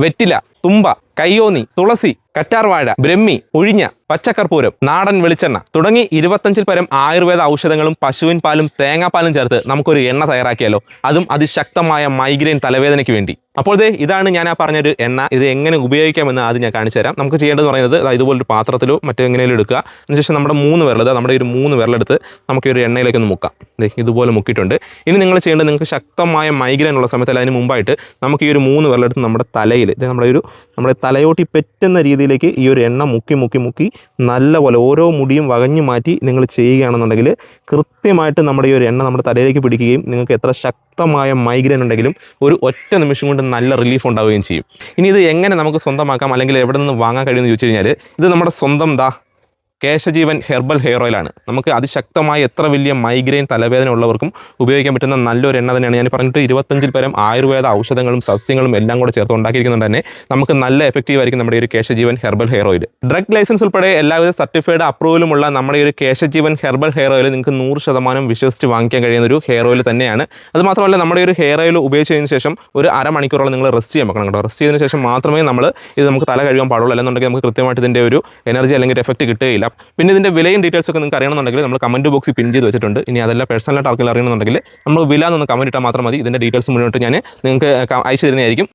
വെറ്റില. തുമ്പ കയ്യോന്നി തുളസി കറ്റാർവാഴ ബ്രഹ്മി ഒഴിഞ്ഞ പച്ചക്കർപ്പൂരം നാടൻ വെളിച്ചെണ്ണ തുടങ്ങി ഇരുപത്തഞ്ചിൽ പരം ആയുർവേദ ഔഷധങ്ങളും പശുവിൻ പാലും തേങ്ങാപ്പാലും ചേർത്ത് നമുക്കൊരു എണ്ണ തയ്യാറാക്കിയാലോ? അതും അതിശക്തമായ മൈഗ്രെയിൻ തലവേദനയ്ക്ക് വേണ്ടി. അപ്പോൾ ദേ ഇതാണ് ഞാൻ ആ പറഞ്ഞൊരു എണ്ണ. ഇത് എങ്ങനെ ഉപയോഗിക്കാമെന്ന് ആദ്യം ഞാൻ കാണിച്ചു തരാം. നമുക്ക് ചെയ്യേണ്ടത് പറയുന്നത് ഇതുപോലൊരു പാത്രത്തിലോ മറ്റോ എങ്ങനെയും എടുക്കുക. അതിനുശേഷം നമ്മുടെ മൂന്ന് വിരലത് നമ്മുടെ ഒരു മൂന്ന് വിരലെടുത്ത് നമുക്ക് ഒരു എണ്ണയിലേക്ക് ഒന്ന് മുക്കാം. ദേ ഇതുപോലെ മുക്കിയിട്ടുണ്ട്. ഇനി നിങ്ങൾ ചെയ്യേണ്ടത് നിങ്ങൾക്ക് ശക്തമായ മൈഗ്രെയിൻ ഉള്ള സമയത്ത് അതിന് മുമ്പായിട്ട് നമുക്ക് ഈ ഒരു മൂന്ന് വിരലെടുത്ത് നമ്മുടെ തലയിൽ ഇത് നമ്മുടെ ഒരു നമ്മുടെ തലയോട്ടി പറ്റുന്ന രീതിയിലേക്ക് ഈ ഒരു എണ്ണ മുക്കി മുക്കി മുക്കി നല്ലപോലെ ഓരോ മുടിയും വകഞ്ഞു മാറ്റി നിങ്ങൾ ചെയ്യുകയാണെന്നുണ്ടെങ്കിൽ കൃത്യമായിട്ട് നമ്മുടെ ഈ ഒരു എണ്ണ നമ്മുടെ തലയിലേക്ക് പിടിക്കുകയും നിങ്ങൾക്ക് എത്ര ശക്തമായ മൈഗ്രെയിൻ ഉണ്ടെങ്കിലും ഒരു ഒറ്റ നിമിഷം കൊണ്ട് നല്ല റിലീഫ് ഉണ്ടാവുകയും ചെയ്യും. ഇനി ഇത് എങ്ങനെ നമുക്ക് സ്വന്തമാക്കാം അല്ലെങ്കിൽ എവിടെ നിന്ന് വാങ്ങാൻ കഴിയുമെന്ന് ചോദിച്ചു കഴിഞ്ഞാൽ ഇത് നമ്മുടെ സ്വന്തം ദാ കേശജീവൻ ഹെർബൽ ഹെയർ ഓയിലാണ്. നമുക്ക് അതിശക്തമായ എത്ര വലിയ മൈഗ്രെയിൻ തലവേദന ഉള്ളവർക്കും ഉപയോഗിക്കാൻ പറ്റുന്ന നല്ലൊരു എണ്ണ തന്നെയാണ്. ഞാൻ പറഞ്ഞിട്ട് ഇരുപത്തഞ്ചിൽ പരം ആയുർവേദ ഔഷധങ്ങളും സസ്യങ്ങളും എല്ലാം കൂടെ ചേർത്ത് ഉണ്ടാക്കിയിരിക്കുന്നത് തന്നെ നമുക്ക് നല്ല എഫക്റ്റീവ് ആയിരിക്കും നമ്മുടെ ഒരു Keshajeevan herbal hair oil. Drug license ഉൾപ്പെടെ എല്ലാവിധ സർട്ടിഫൈഡ് അപ്രൂവലുമുള്ള നമ്മുടെ ഒരു കേശജീവൻ ഹെർബൽ ഹെയർ ഓയിൽ നിങ്ങൾക്ക് നൂറ് ശതമാനം വിശ്വസിച്ച് വാങ്ങിക്കാൻ കഴിയുന്ന ഒരു ഹെയർ ഓയിൽ തന്നെയാണ്. അത് മാത്രമല്ല നമ്മുടെ ഒരു ഹെയർ ഓയിൽ ഉപയോഗിച്ചതിന് ശേഷം ഒരു അരമണിക്കൂറോളം നിങ്ങൾ റെസ്റ്റ് ചെയ്യാൻ വെക്കണം കേട്ടോ. റെസ്റ്റ് ചെയ്തതിന് ശേഷം മാത്രമേ നമ്മൾ ഇത് നമുക്ക് തല കഴുകാൻ പാടുള്ളൂ. അല്ലെന്നുണ്ടെങ്കിൽ നമുക്ക് കൃത്യമായിട്ട് ഇതിന്റെ ഒരു എനർജി അല്ലെങ്കിൽ എഫക്റ്റ് കിട്ടുകയില്ല. പിന്നെ ഇതിന്റെ വിലയും ഡീറ്റെയിൽസ് ഒക്കെ നിങ്ങൾക്ക് അറിയണമെന്നുണ്ടെങ്കിൽ നമ്മൾ കമന്റ് ബോക്സിൽ പിൻ ചെയ്ത് വെച്ചിട്ടുണ്ട്. ഇനി അതെല്ലാം പേഴ്സണലായിട്ട് ആൾക്കാർ അറിയണമെന്നുണ്ടെങ്കിൽ നമ്മൾ വില എന്നൊന്ന് കമന്റ് ഇട്ടാൽ മാത്രം മതി. ഇതിന്റെ ഡീറ്റെയിൽസ് മുന്നോട്ട് ഞാൻ നിങ്ങൾക്ക് അയച്ചു തരുന്നതായിരിക്കും.